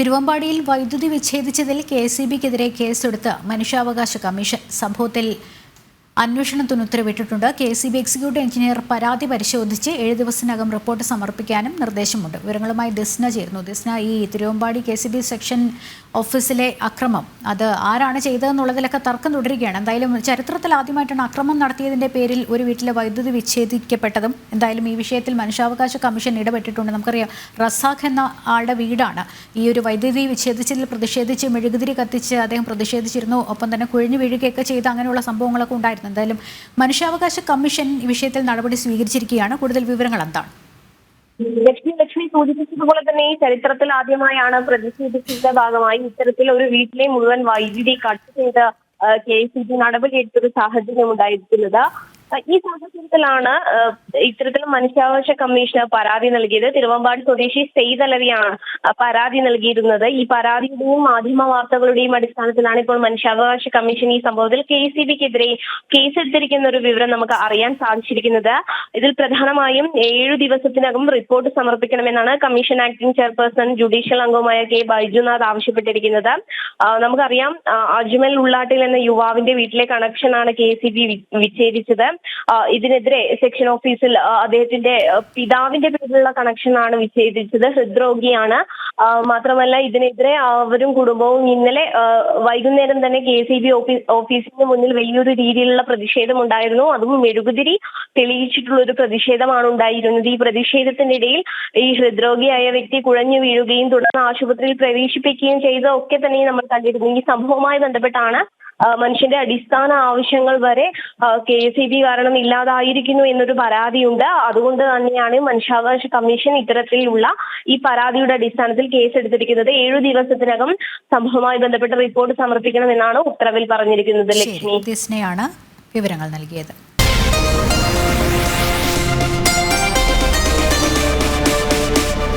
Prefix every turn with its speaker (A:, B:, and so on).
A: തിരുവമ്പാടിയിൽ വൈദ്യുതി വിച്ഛേദിച്ചതിൽ K C ബിക്കെതിരെ കേസെടുത്ത് മനുഷ്യാവകാശ കമ്മീഷൻ സംഭവത്തിൽ അന്വേഷണത്തിന് ഉത്തരവിട്ടിട്ടുണ്ട്. K C B executive engineer പരാതി പരിശോധിച്ച് ഏഴ് ദിവസത്തിനകം റിപ്പോർട്ട് സമർപ്പിക്കാനും നിർദ്ദേശമുണ്ട്. വിവരങ്ങളുമായി ദിസ്ന ചേരുന്നു. ദിസ്ന ഈ Thiruvambadi K C B section ഓഫീസിലെ അക്രമം. അത് ആരാണ് ചെയ്തതെന്നുള്ളതിലൊക്കെ തർക്കം തുടരുകയാണ്. എന്തായാലും ചരിത്രത്തിൽ ആദ്യമായിട്ടാണ് അക്രമം നടത്തിയതിന്റെ പേരിൽ ഒരു വീട്ടിലെ വൈദ്യുതി വിച്ഛേദിക്കപ്പെട്ടതും എന്തായാലും ഈ വിഷയത്തിൽ മനുഷ്യാവകാശ കമ്മീഷൻ ഇടപെട്ടിട്ടുണ്ട്. നമുക്കറിയാം റസാഖ് എന്ന ആളുടെ വീടാണ്. ഈ ഒരു വൈദ്യുതി വിച്ഛേദിച്ചതിൽ പ്രതിഷേധിച്ച് മെഴുകുതിരി കത്തിച്ച് അദ്ദേഹം പ്രതിഷേധിച്ചിരുന്നു. ഒപ്പം തന്നെ കുഴിഞ്ഞു വീഴുകയൊക്കെ ചെയ്ത് അങ്ങനെയുള്ള സംഭവങ്ങളൊക്കെ ഉണ്ടായിരുന്നു. എന്തായാലും മനുഷ്യാവകാശ കമ്മീഷൻ ഈ വിഷയത്തിൽ നടപടി സ്വീകരിച്ചിരിക്കുകയാണ്. കൂടുതൽ വിവരങ്ങൾ എന്താണ്?
B: ലക്ഷ്മി ലക്ഷ്മി സൂചിപ്പിച്ചതുപോലെ തന്നെ ഈ ചരിത്രത്തിൽ ആദ്യമായാണ് പ്രതിഷേധിച്ചതിന്റെ ഭാഗമായി ഇത്തരത്തിൽ ഒരു വീട്ടിലെ മുഴുവൻ വൈദ്യുതി കട്ട് ചെയ്ത് കെ സി ബി നടപടിയെടുത്തൊരു സാഹചര്യം ഉണ്ടായിരിക്കുന്നത് ഈ സാഹചര്യത്തിലാണ് ഇത്തരത്തിൽ മനുഷ്യാവകാശ കമ്മീഷന് പരാതി നൽകിയത്. തിരുവമ്പാടി സ്വദേശി സെയ്ദ് അലവിയാണ് പരാതി നൽകിയിരുന്നത്. ഈ പരാതിയുടെയും മാധ്യമ വാർത്തകളുടെയും അടിസ്ഥാനത്തിലാണ് ഇപ്പോൾ മനുഷ്യാവകാശ കമ്മീഷൻ ഈ സംഭവത്തിൽ കെ സി ബിക്കെതിരെ കേസെടുത്തിരിക്കുന്ന ഒരു വിവരം നമുക്ക് അറിയാൻ സാധിച്ചിരിക്കുന്നത്. ഇതിൽ പ്രധാനമായും ഏഴു ദിവസത്തിനകം റിപ്പോർട്ട് സമർപ്പിക്കണമെന്നാണ് കമ്മീഷൻ ആക്ടിംഗ് ചെയർപേഴ്സൺ ജുഡീഷ്യൽ അംഗവുമായ കെ ബൈജുനാഥ് ആവശ്യപ്പെട്ടിരിക്കുന്നത്. നമുക്കറിയാം അജ്മൽ ഉള്ളാട്ടിൽ എന്ന യുവാവിന്റെ വീട്ടിലെ കണക്ഷനാണ് കെ സി ബി വിച്ഛേദിച്ചത്. ഇതിനെതിരെ സെക്ഷൻ ഓഫീസിൽ അദ്ദേഹത്തിന്റെ പിതാവിന്റെ പേരിലുള്ള കണക്ഷനാണ് വിച്ഛേദിച്ചത്. ഹൃദ്രോഗിയാണ്. മാത്രമല്ല ഇതിനെതിരെ അവരും കുടുംബവും ഇന്നലെ വൈകുന്നേരം തന്നെ കെ സി ബി ഓഫീസിന് മുന്നിൽ വലിയൊരു രീതിയിലുള്ള പ്രതിഷേധം ഉണ്ടായിരുന്നു അതും മെഴുകുതിരി തെളിയിച്ചിട്ടുള്ള ഒരു പ്രതിഷേധമാണ് ഉണ്ടായിരുന്നത്. ഈ പ്രതിഷേധത്തിന്റെ ഇടയിൽ ഈ ഹൃദ്രോഗിയായ വ്യക്തി കുഴഞ്ഞു വീഴുകയും തുടർന്ന് ആശുപത്രിയിൽ പ്രവേശിപ്പിക്കുകയും ചെയ്ത ഒക്കെ തന്നെ നമ്മൾ കണ്ടിരുന്നു. ഈ സംഭവവുമായി ബന്ധപ്പെട്ടാണ് മനുഷ്യന്റെ അടിസ്ഥാന ആവശ്യങ്ങൾ വരെ കെ എസ് ഇ ബി കാരണം ഇല്ലാതായിരിക്കുന്നു എന്നൊരു പരാതിയുണ്ട്. അതുകൊണ്ട് തന്നെയാണ് മനുഷ്യാവകാശ കമ്മീഷൻ ഇത്തരത്തിലുള്ള ഈ പരാതിയുടെ അടിസ്ഥാനത്തിൽ കേസ് എടുത്തിരിക്കുന്നത്. ഏഴു ദിവസത്തിനകം സംഭവവുമായി ബന്ധപ്പെട്ട റിപ്പോർട്ട് സമർപ്പിക്കണമെന്നാണ് ഉത്തരവിൽ പറഞ്ഞിരിക്കുന്നത് ലക്ഷ്മി.
A: വിവരങ്ങൾ നൽകിയത്.